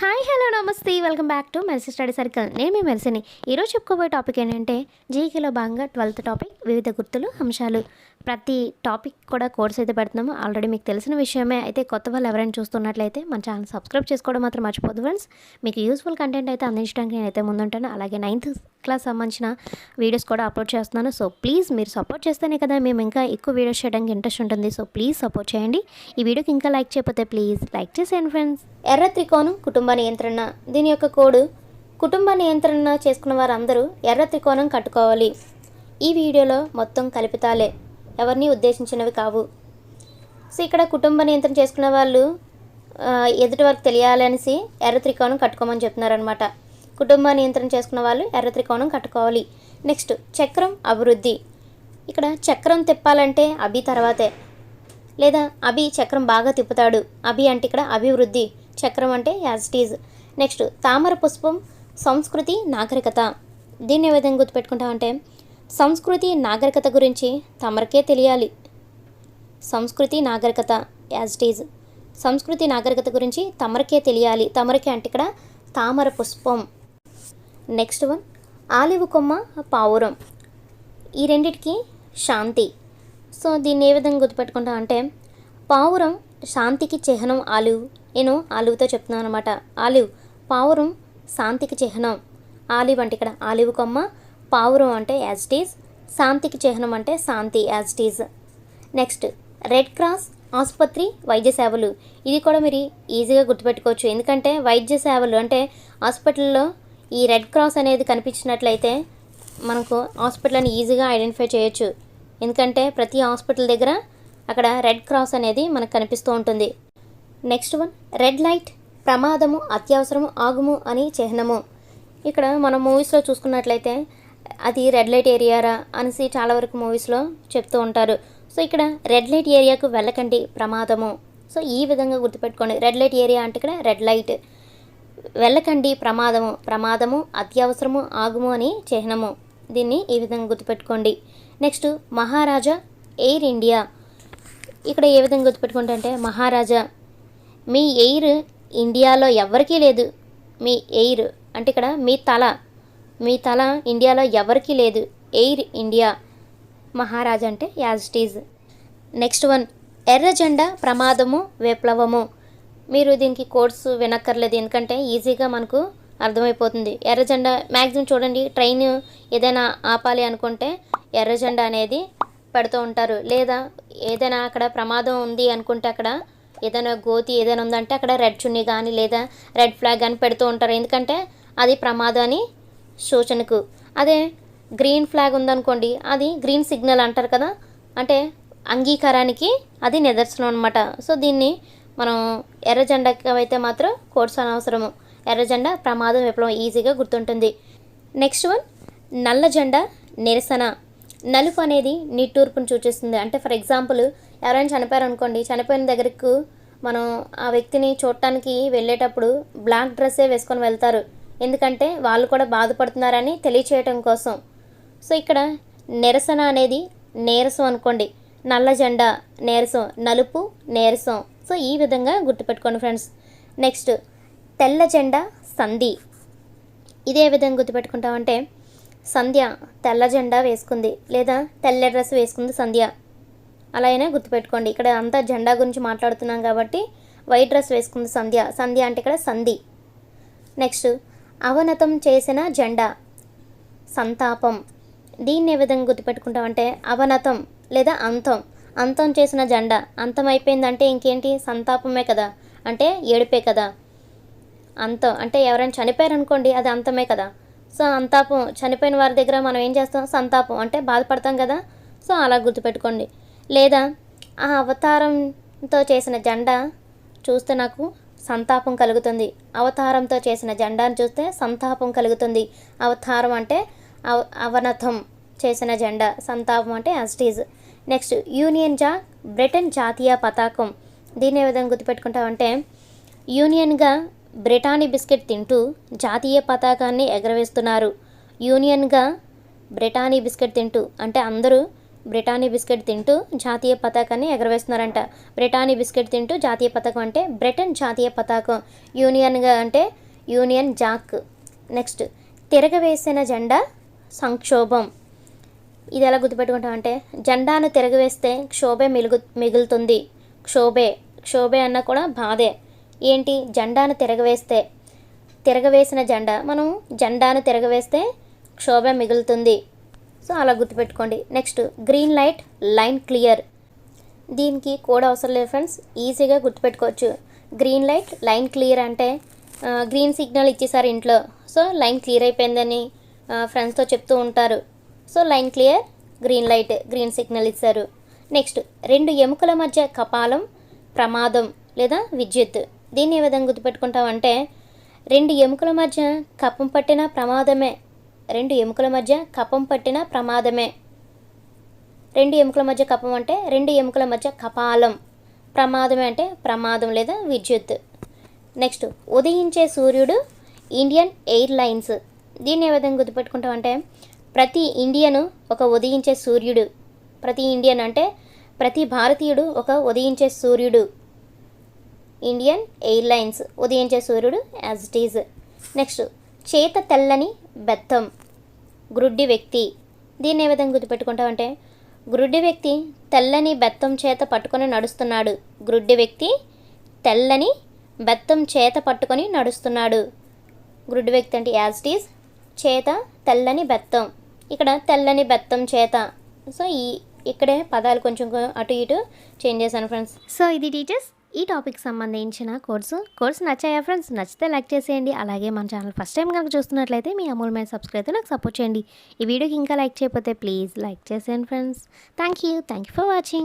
Hi hello నమస్తే. Welcome back to Mercy study circle. నేను మీ మెర్సీని. ఈరోజు చెప్పుకోబోయే టాపిక్ ఏంటంటే జీకేలో భాగంగా ట్వెల్త్ టాపిక్ వివిధ గుర్తులు అంశాలు. ప్రతి టాపిక్ కూడా కోర్స్ అయితే పెడుతున్నాము. ఆల్రెడీ మీకు తెలిసిన విషయమే. అయితే కొత్త వాళ్ళు ఎవరైనా చూస్తున్నట్లయితే మన ఛానల్ సబ్స్క్రైబ్ చేసుకోవడం మాత్రం మర్చిపోదు ఫ్రెండ్స్. మీకు యూస్ఫుల్ కంటెంట్ అయితే అందించడానికి నేనైతే ముందుంటాను. అలాగే నైన్త్ క్లాస్ సంబంధించిన వీడియోస్ కూడా అప్లోడ్ చేస్తున్నాను. సో ప్లీజ్ మీరు సపోర్ట్ చేస్తేనే కదా మేము ఇంకా ఎక్కువ వీడియోస్ చేయడానికి ఇంట్రెస్ట్ ఉంటుంది. సో ప్లీజ్ సపోర్ట్ చేయండి. ఈ వీడియోకి ఇంకా లైక్ చేయకపోతే ప్లీజ్ లైక్ చేసేయండి ఫ్రెండ్స్. ఎర్ర త్రికోణం కుటుంబ నియంత్రణ. దీని యొక్క కోడ్ కుటుంబ నియంత్రణ చేసుకున్న వారందరూ ఎర్ర త్రికోణం కట్టుకోవాలి. ఈ వీడియోలో మొత్తం కల్పితాలే. ఎవరిని ఉద్దేశించినవి కావు. సో ఇక్కడ కుటుంబ నియంత్రణ చేసుకున్న వాళ్ళు ఎదుటి వరకు తెలియాలనేసి ఎర్ర త్రికోణం కట్టుకోమని చెప్తున్నారనమాట కుటుంబ నియంత్రణ చేసుకున్న వాళ్ళు ఎర్ర త్రికోణం కట్టుకోవాలి. నెక్స్ట్ చక్రం అభివృద్ధి. ఇక్కడ చక్రం తిప్పాలంటే అభి తర్వాతే. లేదా అభి చక్రం బాగా తిప్పుతాడు. అభి అంటే ఇక్కడ అభివృద్ధి. చక్రం అంటే యాజ్ ఇట్ ఈజ్ నెక్స్ట్ తామర పుష్పం సంస్కృతి నాగరికత. దీన్ని ఏ విధంగా గుర్తుపెట్టుకుంటామంటే సంస్కృతి నాగరికత గురించి తమరికే తెలియాలి. సంస్కృతి నాగరికత యాజ్ ఇట్ ఈజ్ సంస్కృతి నాగరికత గురించి తమరికే తెలియాలి. తమరికే అంటే ఇక్కడ తామర పుష్పం. నెక్స్ట్ వన్ ఆలివ్ కొమ్మ పావురం. ఈ రెండిటికి శాంతి. సో దీన్ని ఏ విధంగా గుర్తుపెట్టుకుంటా అంటే పావురం శాంతికి చిహ్నం ఆలివ్. నేను ఆలివ్తో చెప్తున్నాను అనమాట ఆలివ్ పావురం శాంతికి చిహ్నం. ఆలివ్ అంటే ఇక్కడ ఆలివ్ కొమ్మ పావురం అంటే యాజ్ శాంతికి చిహ్నం అంటే శాంతి యాజ్ నెక్స్ట్ రెడ్ క్రాస్ ఆసుపత్రి వైద్య సేవలు. ఇది కూడా మీరు ఈజీగా గుర్తుపెట్టుకోవచ్చు. ఎందుకంటే వైద్య సేవలు అంటే హాస్పిటల్లో ఈ రెడ్ క్రాస్ అనేది కనిపించినట్లయితే మనకు హాస్పిటల్ని ఈజీగా ఐడెంటిఫై చేయొచ్చు. ఎందుకంటే ప్రతి హాస్పిటల్ దగ్గర అక్కడ రెడ్ క్రాస్ అనేది మనకు కనిపిస్తూ ఉంటుంది. నెక్స్ట్ వన్ రెడ్ లైట్ ప్రమాదము అత్యవసరము ఆగుము అని చిహ్నము. ఇక్కడ మనం మూవీస్లో చూసుకున్నట్లయితే అది రెడ్ లైట్ ఏరియారా అనేసి చాలా వరకు మూవీస్లో చెప్తూ ఉంటారు. సో ఇక్కడ రెడ్ లైట్ ఏరియాకు వెళ్ళకండి ప్రమాదము. సో ఈ విధంగా గుర్తుపెట్టుకోండి. రెడ్ లైట్ ఏరియా అంటే ఇక్కడ రెడ్ లైట్. వెళ్ళకండి ప్రమాదము ప్రమాదము అత్యవసరము ఆగుము అని చిహ్నము. దీన్ని ఈ విధంగా గుర్తుపెట్టుకోండి. Next Maharaja air India. ఇక్కడ ఏ విధంగా గుర్తుపెట్టుకుంటే అంటే మహారాజా మీ ఎయిర్ ఇండియాలో ఎవరికీ లేదు. మీ ఎయిర్ అంటే ఇక్కడ మీ తల మీ తల ఇండియాలో ఎవరికీ లేదు. Air India. మహారాజా అంటే as it is. Next one ఎర్ర జెండా ప్రమాదము విప్లవము. మీరు దీనికి కోర్సు వినక్కర్లేదు. ఎందుకంటే ఈజీగా మనకు అర్థమైపోతుంది. ఎర్రజెండా మ్యాక్సిమం చూడండి ట్రైన్ ఏదైనా ఆపాలి అనుకుంటే ఎర్రజెండా అనేది పెడుతూ ఉంటారు. లేదా ఏదైనా అక్కడ ప్రమాదం ఉంది అనుకుంటే అక్కడ ఏదైనా గోతి ఏదైనా ఉందంటే అక్కడ రెడ్ చున్నీ కానీ లేదా రెడ్ ఫ్లాగ్ కానీ పెడుతూ ఉంటారు. ఎందుకంటే అది ప్రమాదాన్ని సూచనకు. అదే గ్రీన్ ఫ్లాగ్ ఉందనుకోండి అది గ్రీన్ సిగ్నల్ అంటారు కదా. అంటే అంగీకారానికి అది నిదర్శనం అనమాట సో దీన్ని మనం ఎర్ర జెండాకి అయితే మాత్రం కోర్సు అనవసరము. ఎర్ర జెండా ప్రమాదం విప్లవం ఈజీగా గుర్తుంటుంది. నెక్స్ట్ వన్ నల్ల జెండా నిరసన. నలుపు అనేది నిట్టూర్పును సూచిస్తుంది. అంటే ఫర్ ఎగ్జాంపుల్ ఎవరైనా చనిపోయారు అనుకోండి చనిపోయిన దగ్గరకు మనం ఆ వ్యక్తిని చూడటానికి వెళ్ళేటప్పుడు బ్లాక్ డ్రెస్సే వేసుకొని వెళ్తారు. ఎందుకంటే వాళ్ళు కూడా బాధపడుతున్నారని తెలియచేయటం కోసం. సో ఇక్కడ నిరసన అనేది నీరసం అనుకోండి. నల్ల జెండా నీరసం నలుపు నీరసం. సో ఈ విధంగా గుర్తుపెట్టుకోండి ఫ్రెండ్స్. నెక్స్ట్ తెల్ల జెండా సంధి. ఇదే విధంగా గుర్తుపెట్టుకుంటామంటే సంధ్య తెల్ల జెండా వేసుకుంది లేదా తెల్ల డ్రెస్ వేసుకుంది సంధ్య. అలా అయినా గుర్తుపెట్టుకోండి. ఇక్కడ అంతా జెండా గురించి మాట్లాడుతున్నాం కాబట్టి వైట్ డ్రెస్ వేసుకుంది సంధ్య. సంధ్య అంటే ఇక్కడ సంధి. నెక్స్ట్ అవనతం చేసిన జెండా సంతాపం. దీన్ని ఏ విధంగా గుర్తుపెట్టుకుంటామంటే అవనతం లేదా అంతం. అంతం చేసిన జెండా. అంతం ఇంకేంటి? సంతాపమే కదా. అంటే ఏడుపే కదా. అంతం. అంటే ఎవరైనా చనిపోయారు అనుకోండి అది అంతమే కదా. సో అంతాపం. చనిపోయిన వారి దగ్గర మనం ఏం చేస్తాం? సంతాపం. అంటే బాధపడతాం కదా. సో అలా గుర్తుపెట్టుకోండి. లేదా ఆ అవతారంతో చేసిన జెండా చూస్తే నాకు సంతాపం కలుగుతుంది. అవతారంతో చేసిన జెండాను చూస్తే సంతాపం కలుగుతుంది. అవతారం అంటే అవ అవనతం చేసిన జెండా. సంతాపం అంటే as it is next union jack Britain జాతీయ పతాకం. దీన్ని ఏ విధంగా గుర్తుపెట్టుకుంటామంటే యూనియన్గా బ్రిటానీ బిస్కెట్ తింటూ జాతీయ పతాకాన్ని ఎగరవేస్తున్నారు. యూనియన్గా బ్రిటానీ బిస్కెట్ తింటూ అంటే అందరూ బ్రిటానీ బిస్కెట్ తింటూ జాతీయ పతాకాన్ని ఎగరవేస్తున్నారంట. బ్రిటానీ బిస్కెట్ తింటూ జాతీయ పతాకం అంటే బ్రిటన్ జాతీయ పతాకం. యూనియన్గా అంటే యూనియన్ జాక్. నెక్స్ట్ తిరగవేసిన జెండా సంక్షోభం. ఇది ఎలా గుర్తుపెట్టుకుంటామంటే జెండాను తిరగవేస్తే క్షోభే మిలుగు మిగులుతుంది. క్షోభే క్షోభే అన్న కూడా బాధే. ఏంటి? జెండాను తిరగవేస్తే తిరగవేసిన జెండా మనం జెండాను తిరగవేస్తే క్షోభ మిగులుతుంది. సో అలా గుర్తుపెట్టుకోండి. Next green light line clear. దీనికి కోడ్ అవసరం లేదు ఫ్రెండ్స్. ఈజీగా గుర్తుపెట్టుకోవచ్చు. గ్రీన్ లైట్ లైన్ క్లియర్ అంటే గ్రీన్ సిగ్నల్ ఇచ్చేసారు ఇంట్లో. సో లైన్ క్లియర్ అయిపోయిందని ఫ్రెండ్స్తో చెప్తూ ఉంటారు. So line clear? Green light green signal ఇచ్చారు. నెక్స్ట్ రెండు ఎముకల మధ్య కపాలం ప్రమాదం లేదా విద్యుత్. దీన్ని ఏ విధంగా గుర్తుపెట్టుకుంటామంటే రెండు ఎముకల మధ్య కప్పం పట్టిన ప్రమాదమే. రెండు ఎముకల మధ్య కప్పం పట్టిన ప్రమాదమే. రెండు ఎముకల మధ్య కప్పం అంటే రెండు ఎముకల మధ్య కపాలం. ప్రమాదమే అంటే ప్రమాదం లేదా విద్యుత్. నెక్స్ట్ ఉదయించే సూర్యుడు ఇండియన్ ఎయిర్లైన్స్. దీన్ని ఏ విధంగా గుర్తుపెట్టుకుంటామంటే ప్రతి ఇండియను ఒక ఉదయించే సూర్యుడు. ప్రతి ఇండియన్ అంటే ప్రతి భారతీయుడు ఒక ఉదయించే సూర్యుడు. ఇండియన్ ఎయిర్లైన్స్ ఉదయించే సూర్యుడు యాజ్ ఇట్ ఈజ్ నెక్స్ట్ చేత తెల్లని బెత్తం. గ్రుడ్డి వ్యక్తి. దీన్ని ఏ విధంగా గుర్తుపెట్టుకుంటామంటే గ్రుడ్డి వ్యక్తి తెల్లని బెత్తం చేత పట్టుకొని నడుస్తున్నాడు. గ్రుడ్డి వ్యక్తి తెల్లని బెత్తం చేత పట్టుకొని నడుస్తున్నాడు. గ్రుడ్డి వ్యక్తి అంటే యాజ్ ఇట్ ఈజ్ చేత తెల్లని బెత్తం. ఇక్కడ తెల్లని బెత్తం చేత. సో ఈ ఇక్కడే పదాలు కొంచెం అటు ఇటు చేంజ్ చేశాను ఫ్రెండ్స్ సో ఇది టీచర్స్ ఈ టాపిక్ సంబంధించిన కోర్సు కోర్సు నచ్చాయా ఫ్రెండ్స్ నచ్చితే లైక్ చేసేయండి. అలాగే మన ఛానల్ ఫస్ట్ టైం కనుక చూస్తున్నట్లయితే మీ అమూల్యమైన సబ్స్క్రైబ్ నాకు సపోర్ట్ చేయండి. ఈ వీడియోకి ఇంకా లైక్ చేయకపోతే ప్లీజ్ లైక్ చేసేయండి friends thank you thank you for watching